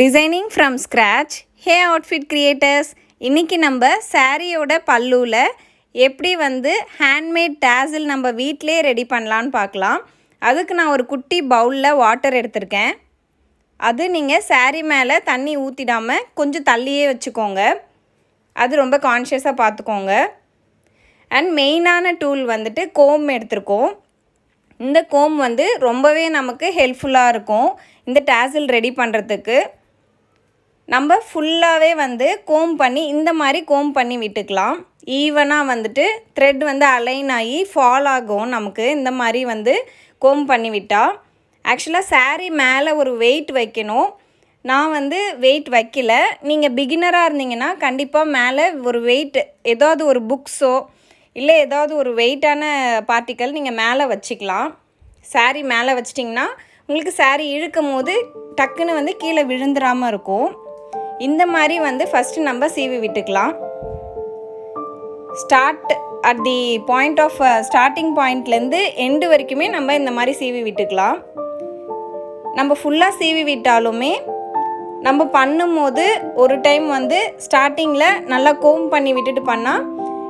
Designing from scratch hey outfit creators இன்றைக்கி நம்ம சாரியோட பல்லுவில் எப்படி வந்து ஹேண்ட்மேட் டேசில் நம்ம வீட்டிலே ரெடி பண்ணலான்னு பார்க்கலாம். அதுக்கு நான் ஒரு குட்டி பவுலில் வாட்டர் எடுத்திருக்கேன். அது நீங்கள் saree மேலே தண்ணி ஊற்றிடாமல் கொஞ்சம் தள்ளியே வச்சுக்கோங்க. அது ரொம்ப கான்ஷியஸாக பார்த்துக்கோங்க. அண்ட் மெயினான டூல் வந்துட்டு கோம் எடுத்திருக்கோம். இந்த கோம் வந்து ரொம்பவே நமக்கு ஹெல்ப்ஃபுல்லாக இருக்கும். இந்த டேசில் ரெடி பண்ணுறதுக்கு நம்ம ஃபுல்லாகவே வந்து கோம் பண்ணி இந்த மாதிரி கோம் பண்ணி விட்டுக்கலாம். ஈவனாக வந்துட்டு த்ரெட் வந்து அலைன் ஆகி ஃபால் ஆகும் நமக்கு. இந்த மாதிரி வந்து கோம் பண்ணி விட்டால் ஆக்சுவலாக சாரீ மேலே ஒரு வெயிட் வைக்கணும். நான் வந்து வெயிட் வைக்கல. நீங்கள் பிகினராக இருந்தீங்கன்னா கண்டிப்பாக மேலே ஒரு வெயிட் ஏதாவது ஒரு புக்ஸோ இல்லை ஏதாவது ஒரு வெயிட்டான பார்ட்டிக்கல் நீங்கள் மேலே வச்சுக்கலாம். சாரீ மேலே வச்சிட்டிங்கன்னா உங்களுக்கு saree இழுக்கும் போது டக்குன்னு வந்து கீழே விழுந்துடாமல் இருக்கும். இந்த மாதிரி வந்து ஃபஸ்ட்டு நம்ம சீவி விட்டுக்கலாம். Start at the point of starting பாயிண்ட்லேருந்து எண்டு வரைக்குமே நம்ம இந்த மாதிரி சீவி விட்டுக்கலாம். நம்ம ஃபுல்லாக சீவி விட்டாலுமே நம்ம பண்ணும்போது ஒரு டைம் வந்து ஸ்டார்டிங்கில் நல்லா கோம் பண்ணி விட்டுட்டு பண்ணால்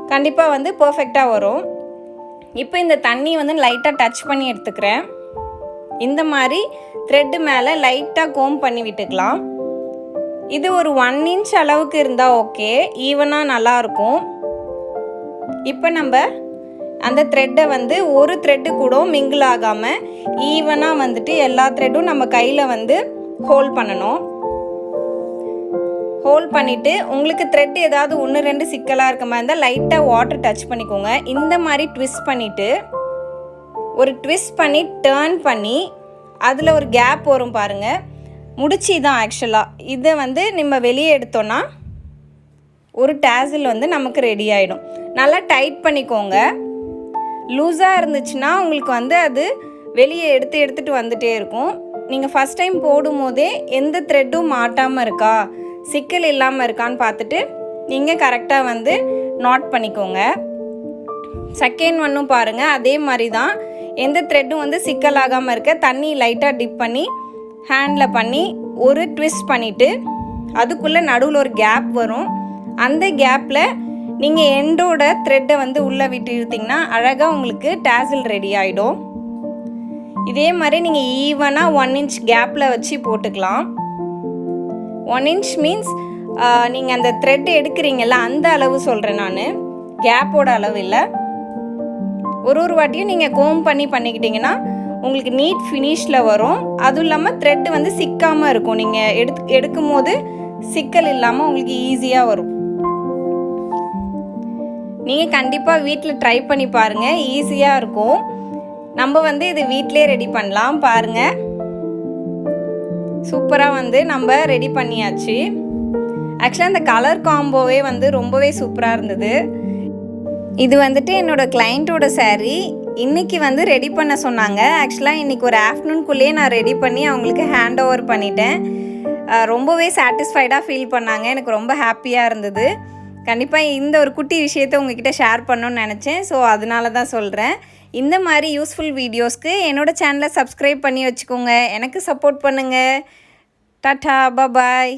கண்டிப்பாக வந்து பர்ஃபெக்டாக வரும். இப்போ இந்த தண்ணி வந்து லைட்டாக டச் பண்ணி எடுத்துக்கிறேன். இந்த மாதிரி த்ரெட்டு மேலே லைட்டாக கோம் பண்ணி விட்டுக்கலாம். இது ஒரு ஒன் இன்ச் அளவுக்கு இருந்தால் ஓகே ஈவனாக நல்லாயிருக்கும் இப்போ நம்ம அந்த த்ரெட்டை வந்து ஒரு த்ரெட்டு கூட மிங்கிள் ஆகாமல் ஈவனாக வந்துட்டு எல்லா த்ரெட்டும் நம்ம கையில் வந்து ஹோல்ட் பண்ணணும். ஹோல்ட் பண்ணிவிட்டு உங்களுக்கு த்ரெட் ஏதாவது ஒன்று ரெண்டு சிக்கலாக இருக்க மாதிரி இருந்தால் லைட்டாக வாட்டர் டச் பண்ணிக்கோங்க. இந்த மாதிரி ட்விஸ்ட் பண்ணிவிட்டு ஒரு ட்விஸ்ட் பண்ணி டேர்ன் பண்ணி அதில் ஒரு கேப் வரும் பாருங்கள் முடிச்சு தான் ஆக்சுவலாக இதை வந்து நம்ம வெளியே எடுத்தோன்னா ஒரு டேசில் வந்து நமக்கு ரெடி ஆகிடும் நல்லா டைட் பண்ணிக்கோங்க. லூஸாக இருந்துச்சுன்னா உங்களுக்கு வந்து அது வெளியே எடுத்து எடுத்துகிட்டு வந்துகிட்டே இருக்கும். நீங்கள் ஃபஸ்ட் டைம் போடும்போதே எந்த த்ரெட்டும் மாட்டாமல் இருக்கா? சிக்கல் இல்லாமல் இருக்கான்னு பார்த்துட்டு நீங்கள் கரெக்டாக வந்து நாட் பண்ணிக்கோங்க. செகண்ட் ஒன்றும் பாருங்கள் அதே மாதிரி தான் எந்த த்ரெட்டும் வந்து சிக்கல் ஆகாமல் இருக்க தண்ணி லைட்டாக டிப் பண்ணி ஹேண்டில் பண்ணி ஒரு ட்விஸ்ட் பண்ணிவிட்டு அதுக்குள்ளே நடுவில் ஒரு கேப் வரும். அந்த கேப்பில் நீங்கள் எண்டோட த்ரெட்டை வந்து உள்ளே விட்டு இழுத்திங்கன்னா அழகாக உங்களுக்கு டேசில் ரெடி ஆகிடும் இதே மாதிரி நீங்கள் ஈவனாக ஒன் இன்ச் கேப்பில் வச்சு போட்டுக்கலாம். ஒன் இன்ச் மீன்ஸ் நீங்கள் அந்த த்ரெட் எடுக்கிறீங்கல்ல அந்த அளவு சொல்கிறேன் நான். கேப்போட அளவு இல்லை. ஒரு ஒரு வாட்டியும் நீங்கள் கோம் பண்ணி பண்ணிக்கிட்டிங்கன்னா உங்களுக்கு நீட் ஃபினிஷில் வரும். அதுவும் இல்லாமல் த்ரெட்டு வந்து சிக்காமல் இருக்கும். நீங்கள் எடுத்து எடுக்கும் போது சிக்கல் இல்லாமல் உங்களுக்கு ஈஸியாக வரும். நீங்கள் கண்டிப்பாக வீட்டில் ட்ரை பண்ணி பாருங்கள் ஈஸியாக இருக்கும். நம்ம வந்து இது வீட்டிலே ரெடி பண்ணலாம். பாருங்கள் சூப்பராக வந்து நம்ம ரெடி பண்ணியாச்சு. ஆக்சுவலாக அந்த கலர் காம்போவே வந்து ரொம்பவே சூப்பராக இருந்தது. இது வந்துட்டு என்னோடய கிளைண்ட்டோட சாரீ இன்றைக்கி வந்து ரெடி பண்ண சொன்னாங்க. ஆக்சுவலாக இன்றைக்கி ஒரு ஆஃப்டர்நூன்குள்ளேயே நான் ரெடி பண்ணி அவங்களுக்கு ஹேண்ட் ஓவர் பண்ணிட்டேன். ரொம்பவே சாட்டிஸ்ஃபைடாக ஃபீல் பண்ணாங்க. எனக்கு ரொம்ப ஹாப்பியாக இருந்தது. கண்டிப்பாக இந்த ஒரு குட்டி விஷயத்தை உங்ககிட்ட ஷேர் பண்ணணும்னு நினச்சேன். ஸோ அதனால தான் சொல்கிறேன் இந்த மாதிரி யூஸ்ஃபுல் வீடியோஸ்க்கு என்னோடய சேனலை சப்ஸ்கிரைப் பண்ணி வச்சுக்கோங்க. எனக்கு சப்போர்ட் பண்ணுங்கள் டாட்டா பபாய்